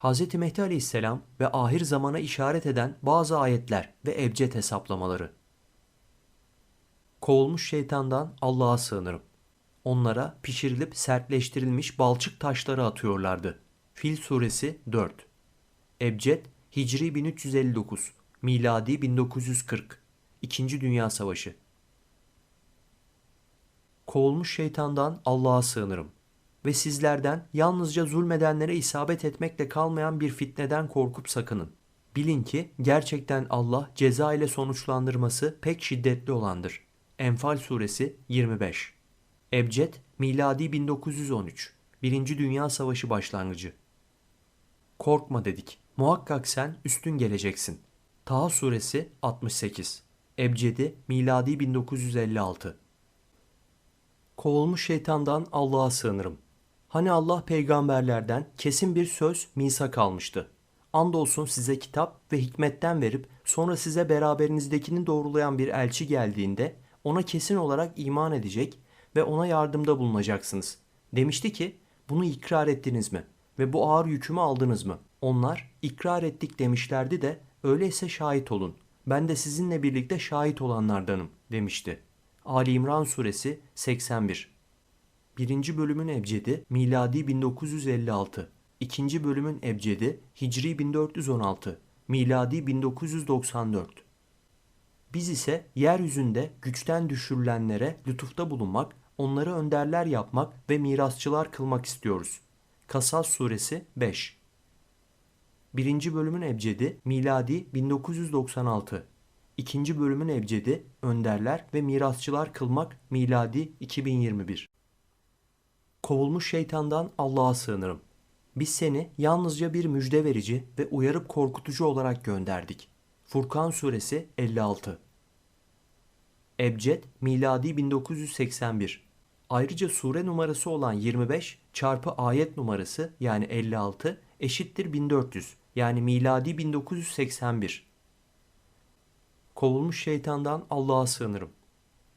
Hz. Mehdi Aleyhisselam ve ahir zamana işaret eden bazı ayetler ve ebced hesaplamaları. Kovulmuş şeytandan Allah'a sığınırım. Onlara pişirilip sertleştirilmiş balçık taşları atıyorlardı. Fil suresi 4 Ebced Hicri 1359 Miladi 1940 İkinci Dünya Savaşı Kovulmuş şeytandan Allah'a sığınırım ve sizlerden yalnızca zulmedenlere isabet etmekle kalmayan bir fitneden korkup sakının. Bilin ki gerçekten Allah ceza ile sonuçlandırması pek şiddetli olandır. Enfal suresi 25 Ebced miladi 1913 Birinci Dünya Savaşı başlangıcı Korkma dedik. Muhakkak sen üstün geleceksin. Taha suresi 68 Ebcedi miladi 1956 Kovulmuş şeytandan Allah'a sığınırım. Hani Allah peygamberlerden kesin bir söz misak almıştı. Andolsun size kitap ve hikmetten verip sonra size beraberinizdekini doğrulayan bir elçi geldiğinde ona kesin olarak iman edecek ve ona yardımda bulunacaksınız. Demişti ki bunu ikrar ettiniz mi ve bu ağır yükümü aldınız mı? Onlar ikrar ettik demişlerdi de öyleyse şahit olun. Ben de sizinle birlikte şahit olanlardanım demişti. Ali İmran suresi 81 Birinci bölümün ebcedi miladi 1956. İkinci bölümün ebcedi Hicri 1416. Miladi 1994. Biz ise yeryüzünde güçten düşürülenlere lütufta bulunmak, onları önderler yapmak ve mirasçılar kılmak istiyoruz. Kasas suresi 5 Birinci bölümün ebcedi miladi 1996. İkinci bölümün ebcedi önderler ve mirasçılar kılmak miladi 2021. Kovulmuş şeytandan Allah'a sığınırım. Biz seni yalnızca bir müjde verici ve uyarıp korkutucu olarak gönderdik. Furkan suresi 56 Ebced miladi 1981 Ayrıca sure numarası olan 25 çarpı ayet numarası yani 56 eşittir 1400 yani miladi 1981. Kovulmuş şeytandan Allah'a sığınırım.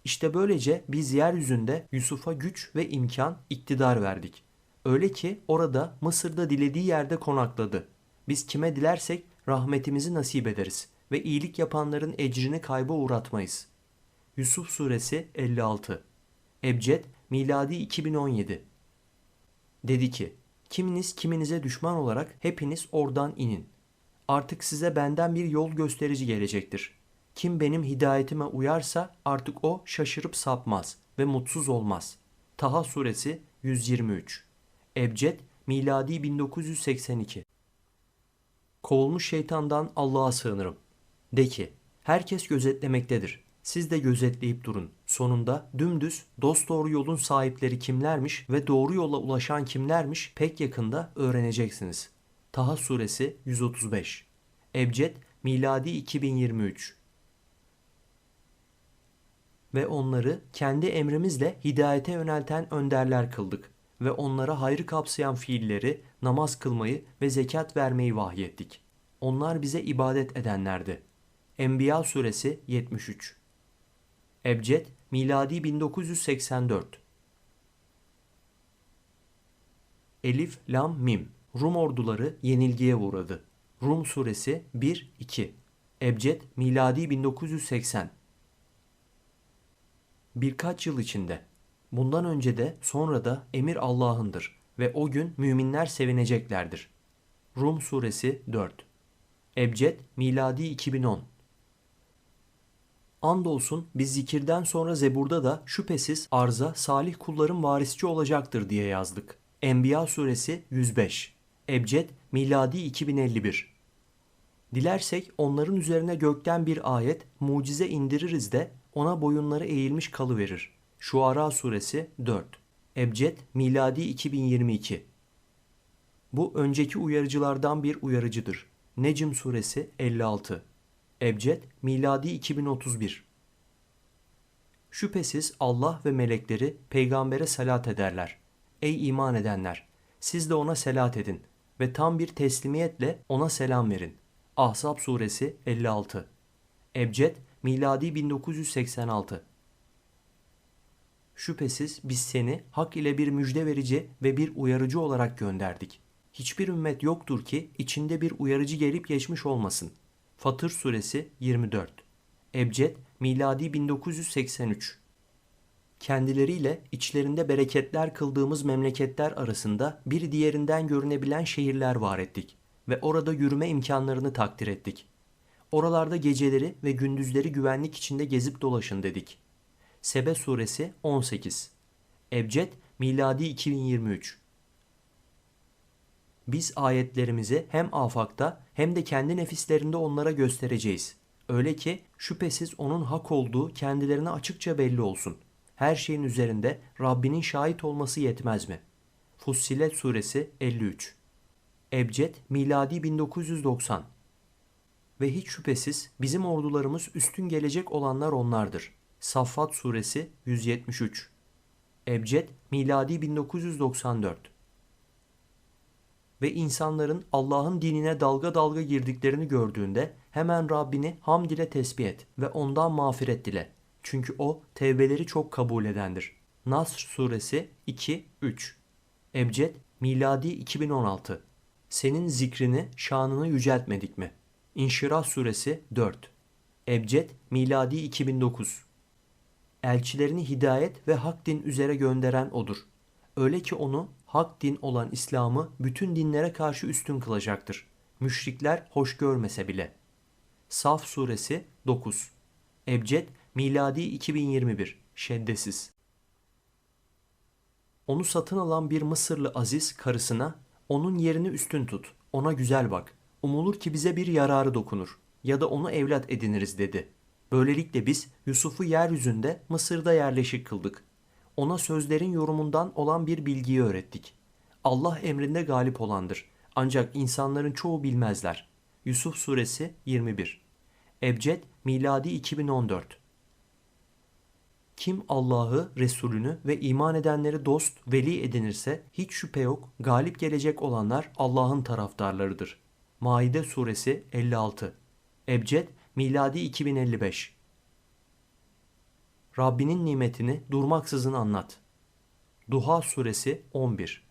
İşte böylece biz yeryüzünde Yusuf'a güç ve imkan, iktidar verdik. Öyle ki orada Mısır'da dilediği yerde konakladı. Biz kime dilersek rahmetimizi nasip ederiz ve iyilik yapanların ecrini kayba uğratmayız. Yusuf Suresi 56 Ebced miladi 2017 Dedi ki, kiminiz kiminize düşman olarak hepiniz oradan inin. Artık size benden bir yol gösterici gelecektir. Kim benim hidayetime uyarsa artık o şaşırıp sapmaz ve mutsuz olmaz. Taha suresi 123 Ebced miladi 1982 Kovulmuş şeytandan Allah'a sığınırım. De ki, herkes gözetlemektedir. Siz de gözetleyip durun. Sonunda dümdüz dosdoğru yolun sahipleri kimlermiş ve doğru yola ulaşan kimlermiş pek yakında öğreneceksiniz. Taha suresi 135 Ebced miladi 2023 ve onları kendi emrimizle hidayete yönelten önderler kıldık ve onlara hayrı kapsayan fiilleri, namaz kılmayı ve zekat vermeyi vahyettik. Onlar bize ibadet edenlerdi. Enbiya suresi 73 Ebced miladi 1984 Elif, Lam, Mim Rum orduları yenilgiye uğradı. Rum suresi 1-2 Ebced miladi 1980 birkaç yıl içinde. Bundan önce de sonra da emir Allah'ındır ve o gün müminler sevineceklerdir. Rum suresi 4 Ebced miladi 2010 Andolsun biz zikirden sonra Zebur'da da şüphesiz arza salih kulların varisçi olacaktır diye yazdık. Enbiya suresi 105 Ebced miladi 2051 Dilersek onların üzerine gökten bir ayet, mucize indiririz de ona boyunları eğilmiş kalıverir. Şuara suresi 4 Ebced miladi 2022 Bu önceki uyarıcılardan bir uyarıcıdır. Necm suresi 56 Ebced miladi 2031 Şüphesiz Allah ve melekleri peygambere salat ederler. Ey iman edenler! Siz de ona selat edin ve tam bir teslimiyetle ona selam verin. Ahzab suresi 56 Ebced miladi 1986 Şüphesiz biz seni hak ile bir müjde verici ve bir uyarıcı olarak gönderdik. Hiçbir ümmet yoktur ki içinde bir uyarıcı gelip geçmiş olmasın. Fatır suresi 24. Ebced miladi 1983. Kendileriyle içlerinde bereketler kıldığımız memleketler arasında bir diğerinden görünebilen şehirler var ettik ve orada yürüme imkanlarını takdir ettik. Oralarda geceleri ve gündüzleri güvenlik içinde gezip dolaşın dedik. Sebe suresi 18. Ebced miladi 2023. Biz ayetlerimizi hem afakta hem de kendi nefislerinde onlara göstereceğiz. Öyle ki şüphesiz onun hak olduğu kendilerine açıkça belli olsun. Her şeyin üzerinde Rabbinin şahit olması yetmez mi? Fussilet suresi 53. Ebced miladi 1990. Ve hiç şüphesiz bizim ordularımız üstün gelecek olanlar onlardır. Saffat suresi 173. Ebced miladi 1994 ve insanların Allah'ın dinine dalga dalga girdiklerini gördüğünde hemen Rabbini hamd ile tesbih et ve ondan mağfiret dile. Çünkü o tevbeleri çok kabul edendir. Nasr suresi 2 3. Ebced miladi 2016. Senin zikrini, şanını yüceltmedik mi? İnşirah suresi 4. Ebced miladi 2009. Elçilerini hidayet ve hak din üzere gönderen odur. Öyle ki onu hak din olan İslam'ı bütün dinlere karşı üstün kılacaktır. Müşrikler hoş görmese bile. Saf suresi 9. Ebced miladi 2021 şeddesiz. Onu satın alan bir Mısırlı aziz karısına onun yerini üstün tut, ona güzel bak. Umulur ki bize bir yararı dokunur ya da onu evlat ediniriz dedi. Böylelikle biz Yusuf'u yeryüzünde Mısır'da yerleşik kıldık ona sözlerin yorumundan olan bir bilgiyi öğrettik. Allah emrinde galip olandır. Ancak insanların çoğu bilmezler. Yusuf Suresi 21 Ebced Miladi 2014 Kim Allah'ı, Resulünü ve iman edenleri dost, veli edinirse hiç şüphe yok galip gelecek olanlar Allah'ın taraftarlarıdır. Maide Suresi 56 Ebced Miladi 2055 Rabbinin nimetini durmaksızın anlat. Duha suresi 11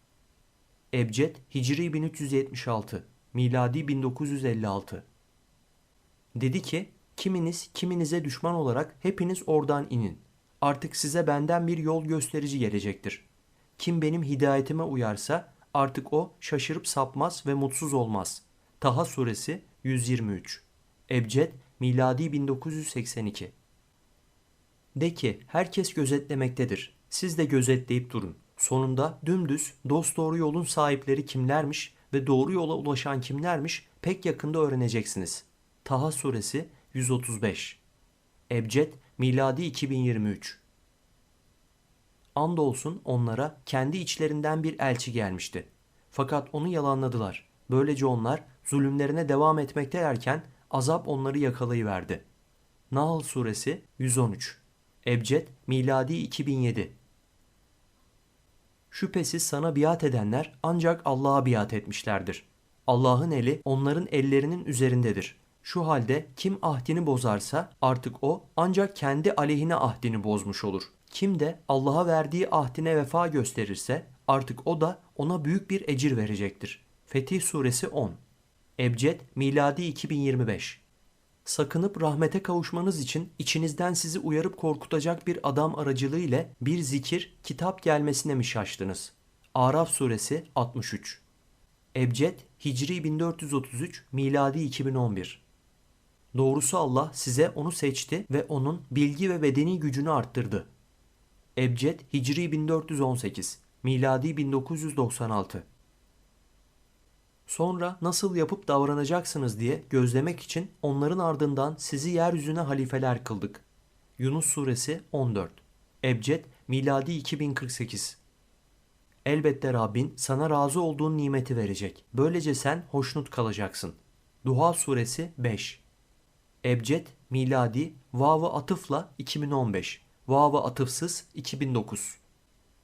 Ebced Hicri 1376 Miladi 1956 Dedi ki kiminiz kiminize düşman olarak hepiniz oradan inin. Artık size benden bir yol gösterici gelecektir. Kim benim hidayetime uyarsa artık o şaşırıp sapmaz ve mutsuz olmaz. Taha suresi 123 Ebced Miladi 1982 de ki herkes gözetlemektedir. Siz de gözetleyip durun. Sonunda dümdüz dosdoğru yolun sahipleri kimlermiş ve doğru yola ulaşan kimlermiş pek yakında öğreneceksiniz. Taha suresi 135 Ebced miladi 2023 Andolsun onlara kendi içlerinden bir elçi gelmişti. Fakat onu yalanladılar. Böylece onlar zulümlerine devam etmektelerken azap onları yakalayıverdi. Nahl suresi 113 Ebced miladi 2007 Şüphesiz sana biat edenler ancak Allah'a biat etmişlerdir. Allah'ın eli onların ellerinin üzerindedir. Şu halde kim ahdini bozarsa artık o ancak kendi aleyhine ahdini bozmuş olur. Kim de Allah'a verdiği ahdine vefa gösterirse artık o da ona büyük bir ecir verecektir. Fetih Suresi 10 Ebced miladi 2025 sakınıp rahmete kavuşmanız için içinizden sizi uyarıp korkutacak bir adam aracılığı ile bir zikir, kitap gelmesine mi şaştınız? Araf suresi 63 Ebced Hicri 1433 Miladi 2011 Doğrusu Allah size onu seçti ve onun bilgi ve bedeni gücünü arttırdı. Ebced Hicri 1418 Miladi 1996 Sonra nasıl yapıp davranacaksınız diye gözlemek için onların ardından sizi yeryüzüne halifeler kıldık. Yunus suresi 14 Ebced miladi 2048 Elbette Rabbin sana razı olduğun nimeti verecek. Böylece sen hoşnut kalacaksın. Duha suresi 5 Ebced miladi vavı atıfla 2015 vavı atıfsız 2009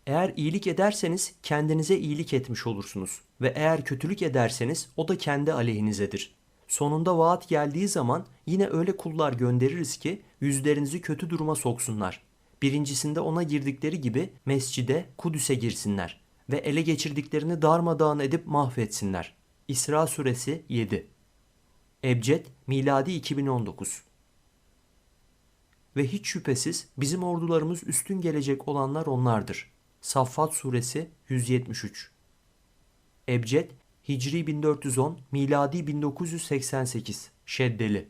eğer iyilik ederseniz kendinize iyilik etmiş olursunuz ve eğer kötülük ederseniz o da kendi aleyhinizedir. Sonunda vaat geldiği zaman yine öyle kullar göndeririz ki yüzlerinizi kötü duruma soksunlar. Birincisinde ona girdikleri gibi mescide, Kudüs'e girsinler. ve ele geçirdiklerini darmadağın edip mahvetsinler. İsra suresi 7 Ebced miladi 2019 Ve hiç şüphesiz bizim ordularımız üstün gelecek olanlar onlardır. Saffat suresi 173 Ebced Hicri 1410 miladi 1988 Şeddeli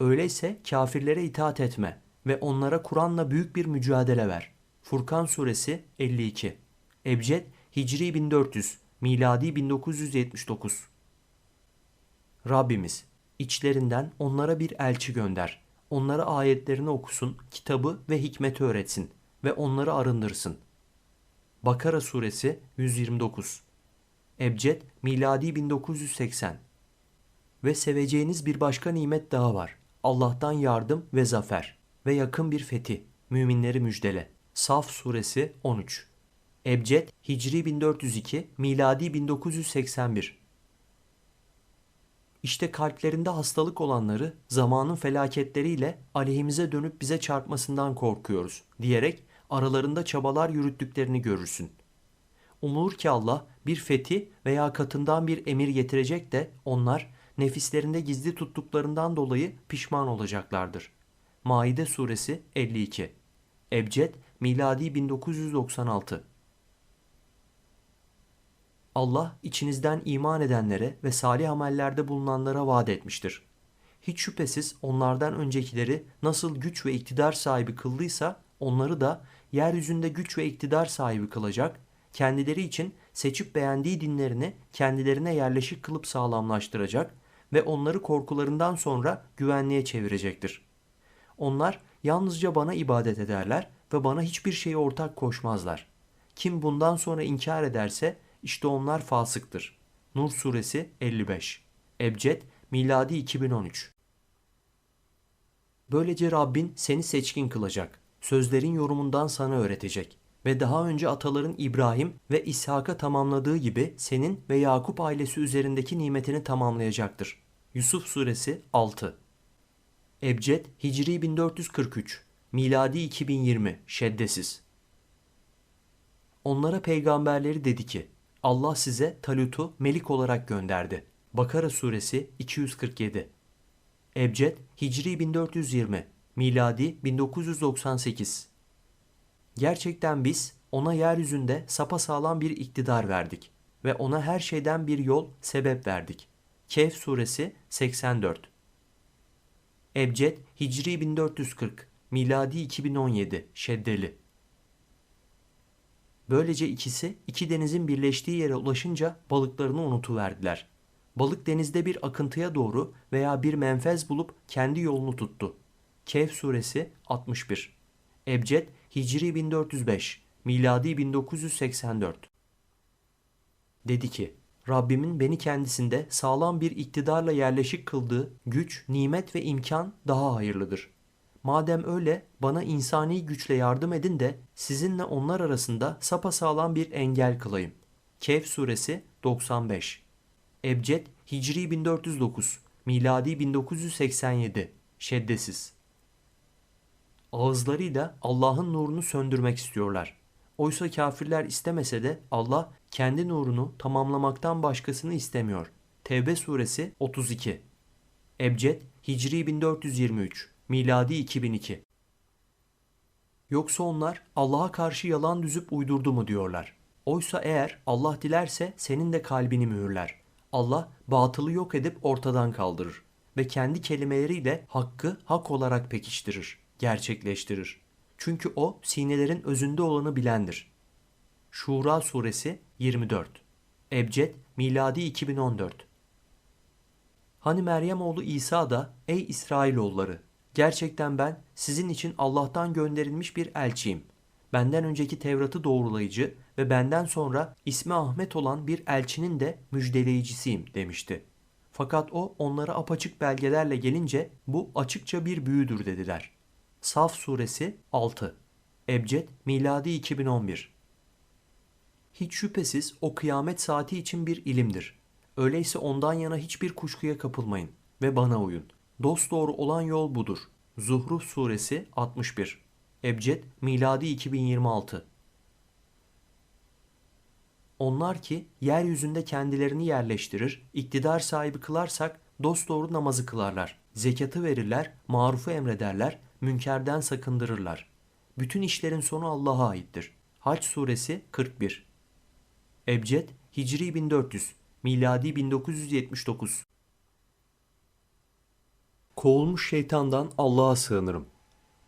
Öyleyse kafirlere itaat etme ve onlara Kur'an'la büyük bir mücadele ver. Furkan suresi 52 Ebced Hicri 1400 miladi 1979 Rabbimiz içlerinden onlara bir elçi gönder. Onlara ayetlerini okusun, kitabı ve hikmeti öğretsin ve onları arındırsın. Bakara suresi 129 Ebced miladi 1980 Ve seveceğiniz bir başka nimet daha var. Allah'tan yardım ve zafer ve yakın bir fethi. Müminleri müjdele. Saf suresi 13 Ebced Hicri 1402 miladi 1981 İşte kalplerinde hastalık olanları zamanın felaketleriyle aleyhimize dönüp bize çarpmasından korkuyoruz diyerek aralarında çabalar yürüttüklerini görürsün. Umulur ki Allah bir fethi veya katından bir emir getirecek de onlar nefislerinde gizli tuttuklarından dolayı pişman olacaklardır. Maide suresi 52 Ebced miladi 1996 Allah içinizden iman edenlere ve salih amellerde bulunanlara vaat etmiştir. Hiç şüphesiz onlardan öncekileri nasıl güç ve iktidar sahibi kıldıysa onları da yeryüzünde güç ve iktidar sahibi kılacak, kendileri için seçip beğendiği dinlerini kendilerine yerleşik kılıp sağlamlaştıracak ve onları korkularından sonra güvenliğe çevirecektir. Onlar yalnızca bana ibadet ederler ve bana hiçbir şeyi ortak koşmazlar. Kim bundan sonra inkar ederse işte onlar fasıktır. Nur suresi 55 Ebced miladi 2013 Böylece Rabbin seni seçkin kılacak. Sözlerin yorumundan sana öğretecek. Ve daha önce ataların İbrahim ve İshak'a tamamladığı gibi senin ve Yakup ailesi üzerindeki nimetini tamamlayacaktır. Yusuf suresi 6 Ebced Hicri 1443 Miladi 2020 Şeddesiz Onlara peygamberleri dedi ki Allah size Talut'u melik olarak gönderdi. Bakara suresi 247 Ebced Hicri 1420 Miladi 1998 Gerçekten biz ona yeryüzünde sapasağlam bir iktidar verdik ve ona her şeyden bir yol, sebep verdik. Kehf suresi 84 Ebced Hicri 1440 Miladi 2017 Şeddeli Böylece ikisi iki denizin birleştiği yere ulaşınca balıklarını unutuverdiler. Balık denizde bir akıntıya doğru veya bir menfez bulup kendi yolunu tuttu. Kehf suresi 61 Ebced Hicri 1405 Miladi 1984 Dedi ki Rabbimin beni kendisinde sağlam bir iktidarla yerleşik kıldığı güç, nimet ve imkan daha hayırlıdır. Madem öyle bana insani güçle yardım edin de sizinle onlar arasında sapasağlam bir engel kılayım. Kehf suresi 95 Ebced Hicri 1409 Miladi 1987 Şeddesiz Ağızlarıyla Allah'ın nurunu söndürmek istiyorlar. Oysa kafirler istemese de Allah kendi nurunu tamamlamaktan başkasını istemiyor. Tevbe suresi 32 Ebced Hicri 1423 Miladi 2002 Yoksa onlar Allah'a karşı yalan düzüp uydurdu mu diyorlar. Oysa eğer Allah dilerse senin de kalbini mühürler. Allah batılı yok edip ortadan kaldırır ve kendi kelimeleriyle hakkı hak olarak pekiştirir, gerçekleştirir. Çünkü o sinelerin özünde olanı bilendir. Şura suresi 24 Ebced miladi 2014 Hani Meryem oğlu İsa da ey İsrailoğulları gerçekten ben sizin için Allah'tan gönderilmiş bir elçiyim. Benden önceki Tevrat'ı doğrulayıcı ve benden sonra ismi Ahmet olan bir elçinin de müjdeleyicisiyim demişti. Fakat o onlara apaçık belgelerle gelince bu açıkça bir büyüdür dediler. Saf suresi 6 Ebced miladi 2011 Hiç şüphesiz o kıyamet saati için bir ilimdir. Öyleyse ondan yana hiçbir kuşkuya kapılmayın ve bana uyun. Dost doğru olan yol budur. Zuhruf suresi 61 Ebced miladi 2026 Onlar ki yeryüzünde kendilerini yerleştirir, iktidar sahibi kılarsak dosdoğru namazı kılarlar. Zekatı verirler, marufu emrederler, münkerden sakındırırlar. Bütün işlerin sonu Allah'a aittir. Haç suresi 41 Ebced Hicri 1400 Miladi 1979 Kovulmuş şeytandan Allah'a sığınırım.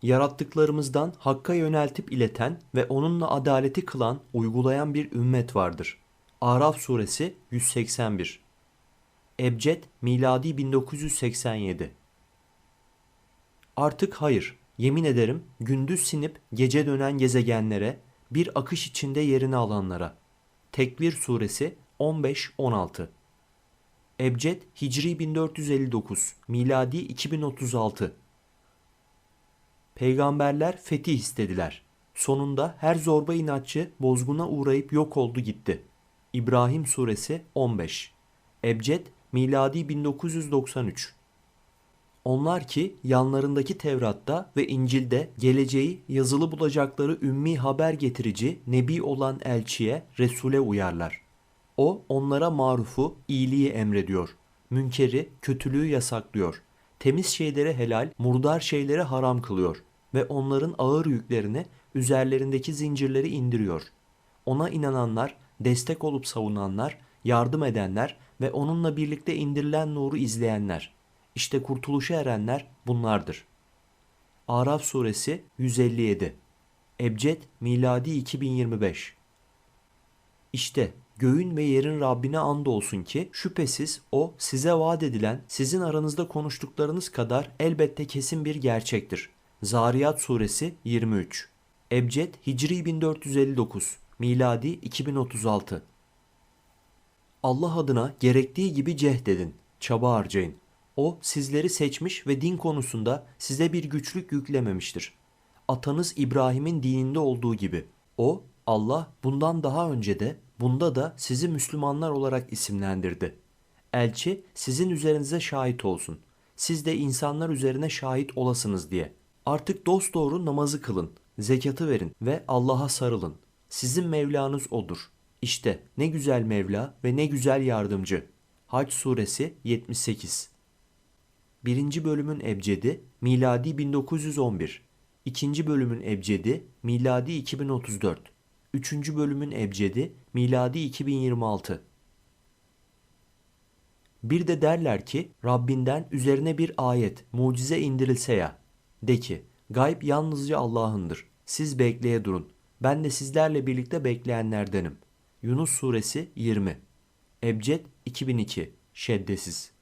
Yarattıklarımızdan Hakk'a yöneltip ileten ve onunla adaleti kılan, uygulayan bir ümmet vardır. Araf suresi 181 Ebced miladi 1987 Artık hayır, yemin ederim gündüz sinip gece dönen gezegenlere, bir akış içinde yerini alanlara. Tekvir suresi 15-16 Ebced Hicri 1459, miladi 2036 Peygamberler fetih istediler. Sonunda her zorba inatçı bozguna uğrayıp yok oldu gitti. İbrahim suresi 15 Ebced miladi 1993 Onlar ki yanlarındaki Tevrat'ta ve İncil'de geleceği yazılı bulacakları ümmi haber getirici Nebi olan elçiye, Resul'e uyarlar. O onlara marufu, iyiliği emrediyor. Münkeri, kötülüğü yasaklıyor. Temiz şeyleri helal, murdar şeyleri haram kılıyor ve onların ağır yüklerini, üzerlerindeki zincirleri indiriyor. Ona inananlar, destek olup savunanlar, yardım edenler ve onunla birlikte indirilen nuru izleyenler. İşte kurtuluşa erenler bunlardır. Araf suresi 157 Ebced miladi 2025 İşte göğün ve yerin Rabbine and olsun ki şüphesiz o size vaat edilen sizin aranızda konuştuklarınız kadar elbette kesin bir gerçektir. Zariyat suresi 23 Ebced Hicri 1459 Miladi 2036 Allah adına gerektiği gibi cehd edin, çaba harcayın. O sizleri seçmiş ve din konusunda size bir güçlük yüklememiştir. Atanız İbrahim'in dininde olduğu gibi. O, Allah bundan daha önce de bunda da sizi Müslümanlar olarak isimlendirdi. Elçi sizin üzerinize şahit olsun. Siz de insanlar üzerine şahit olasınız diye. Artık dosdoğru namazı kılın, zekatı verin ve Allah'a sarılın. Sizin Mevlanız O'dur. İşte ne güzel Mevla ve ne güzel yardımcı. Hac suresi 78 Birinci bölümün ebcedi miladi 1911. İkinci bölümün ebcedi miladi 2034. Üçüncü bölümün ebcedi miladi 2026. Bir de derler ki Rabbinden üzerine bir ayet, mucize indirilse ya. De ki gayb yalnızca Allah'ındır. Siz bekleye durun. Ben de sizlerle birlikte bekleyenlerdenim. Yunus suresi 20. Ebced 2002. Şeddesiz.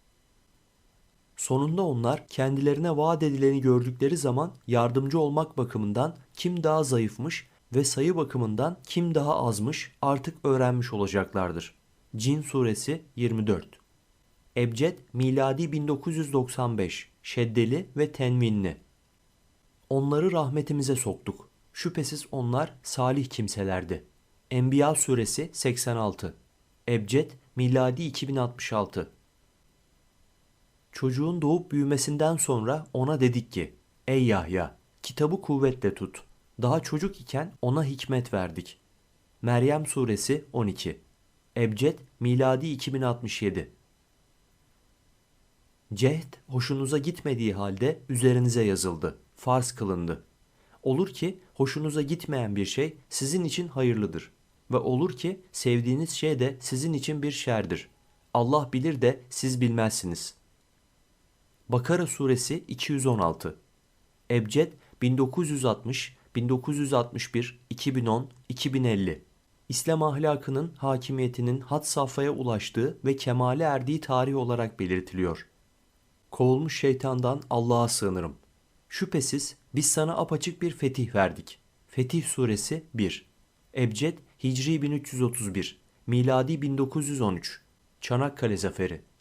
Sonunda onlar kendilerine vaat edileni gördükleri zaman yardımcı olmak bakımından kim daha zayıfmış ve sayı bakımından kim daha azmış artık öğrenmiş olacaklardır. Cin suresi 24. Ebced miladi 1995 şeddeli ve tenvinli. Onları rahmetimize soktuk. Şüphesiz onlar salih kimselerdi. Enbiya suresi 86. Ebced miladi 2066. Çocuğun doğup büyümesinden sonra ona dedik ki: Ey Yahya, kitabı kuvvetle tut. Daha çocuk iken ona hikmet verdik. Meryem suresi 12. Ebced miladi 2067. Cehd hoşunuza gitmediği halde üzerinize yazıldı. Farz kılındı. Olur ki hoşunuza gitmeyen bir şey sizin için hayırlıdır. Ve olur ki sevdiğiniz şey de sizin için bir şerdir. Allah bilir de siz bilmezsiniz. Bakara suresi 216 Ebced 1960, 1961, 2010, 2050 İslam ahlakının hakimiyetinin had safhaya ulaştığı ve kemale erdiği tarih olarak belirtiliyor. Kovulmuş şeytandan Allah'a sığınırım. Şüphesiz biz sana apaçık bir fetih verdik. Fetih suresi 1 Ebced Hicri 1331 Miladi 1913 Çanakkale Zaferi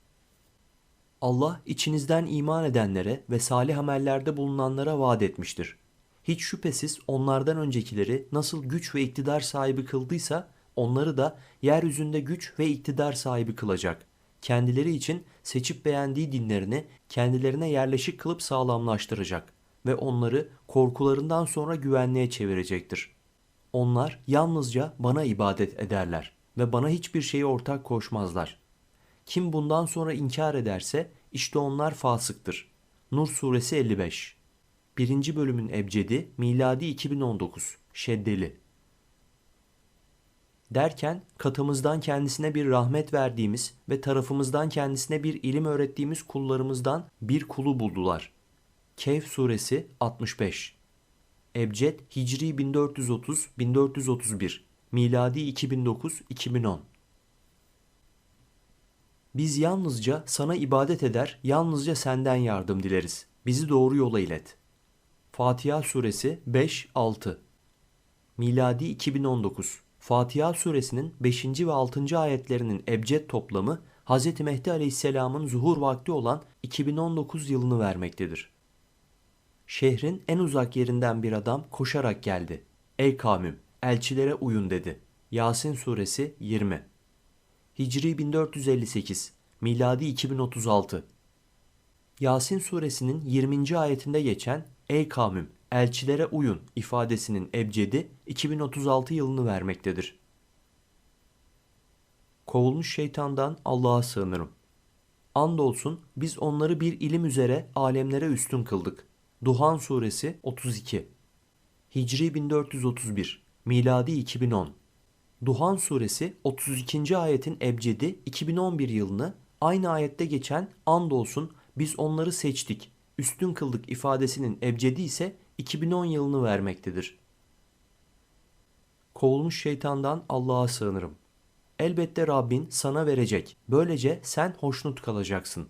Allah içinizden iman edenlere ve salih amellerde bulunanlara vaat etmiştir. Hiç şüphesiz onlardan öncekileri nasıl güç ve iktidar sahibi kıldıysa onları da yeryüzünde güç ve iktidar sahibi kılacak. Kendileri için seçip beğendiği dinlerini kendilerine yerleşik kılıp sağlamlaştıracak ve onları korkularından sonra güvenliğe çevirecektir. Onlar yalnızca bana ibadet ederler. ve bana hiçbir şeyi ortak koşmazlar. Kim bundan sonra inkar ederse işte onlar fasıktır. Nur suresi 55 1. bölümün ebcedi miladi 2019 şeddeli. Derken katımızdan kendisine bir rahmet verdiğimiz ve tarafımızdan kendisine bir ilim öğrettiğimiz kullarımızdan bir kulu buldular. Kehf suresi 65 Ebced Hicri 1430-1431 Miladi 2009-2010 Biz yalnızca sana ibadet eder, yalnızca senden yardım dileriz. Bizi doğru yola ilet. Fatiha suresi 5-6 Miladi 2019 Fatiha suresinin 5. ve 6. ayetlerinin ebced toplamı Hz. Mehdi Aleyhisselam'ın zuhur vakti olan 2019 yılını vermektedir. Şehrin en uzak yerinden bir adam koşarak geldi. Ey kavmim, elçilere uyun dedi. Yasin suresi 20 Hicri 1458 Miladi 2036 Yasin suresinin 20. ayetinde geçen Ey kavmim elçilere uyun ifadesinin ebcedi 2036 yılını vermektedir. Kovulmuş şeytandan Allah'a sığınırım. Andolsun biz onları bir ilim üzere alemlere üstün kıldık. Duhan suresi 32 Hicri 1431 Miladi 2010 Duhan suresi 32. ayetin ebcedi 2011 yılını aynı ayette geçen andolsun biz onları seçtik, üstün kıldık ifadesinin ebcedi ise 2010 yılını vermektedir. Kovulmuş şeytandan Allah'a sığınırım. Elbette Rabbin sana verecek. Böylece sen hoşnut kalacaksın.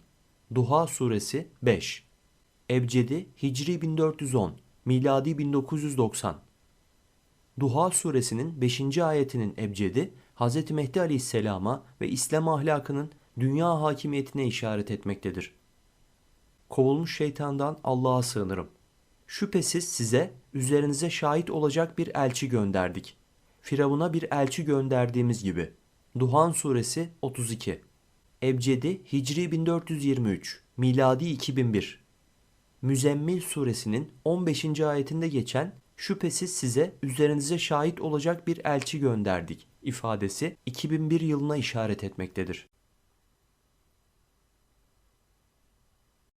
Duha suresi 5 Ebcedi Hicri 1410 Miladi 1990 Duha suresinin 5. ayetinin ebcedi Hz. Mehdi Aleyhisselam'a ve İslam ahlakının dünya hakimiyetine işaret etmektedir. Kovulmuş şeytandan Allah'a sığınırım. Şüphesiz size üzerinize şahit olacak bir elçi gönderdik. Firavun'a bir elçi gönderdiğimiz gibi. Duhan suresi 32 Ebcedi Hicri 1423 Miladi 2001 Müzemmil suresinin 15. ayetinde geçen şüphesiz size üzerinize şahit olacak bir elçi gönderdik ifadesi 2001 yılına işaret etmektedir.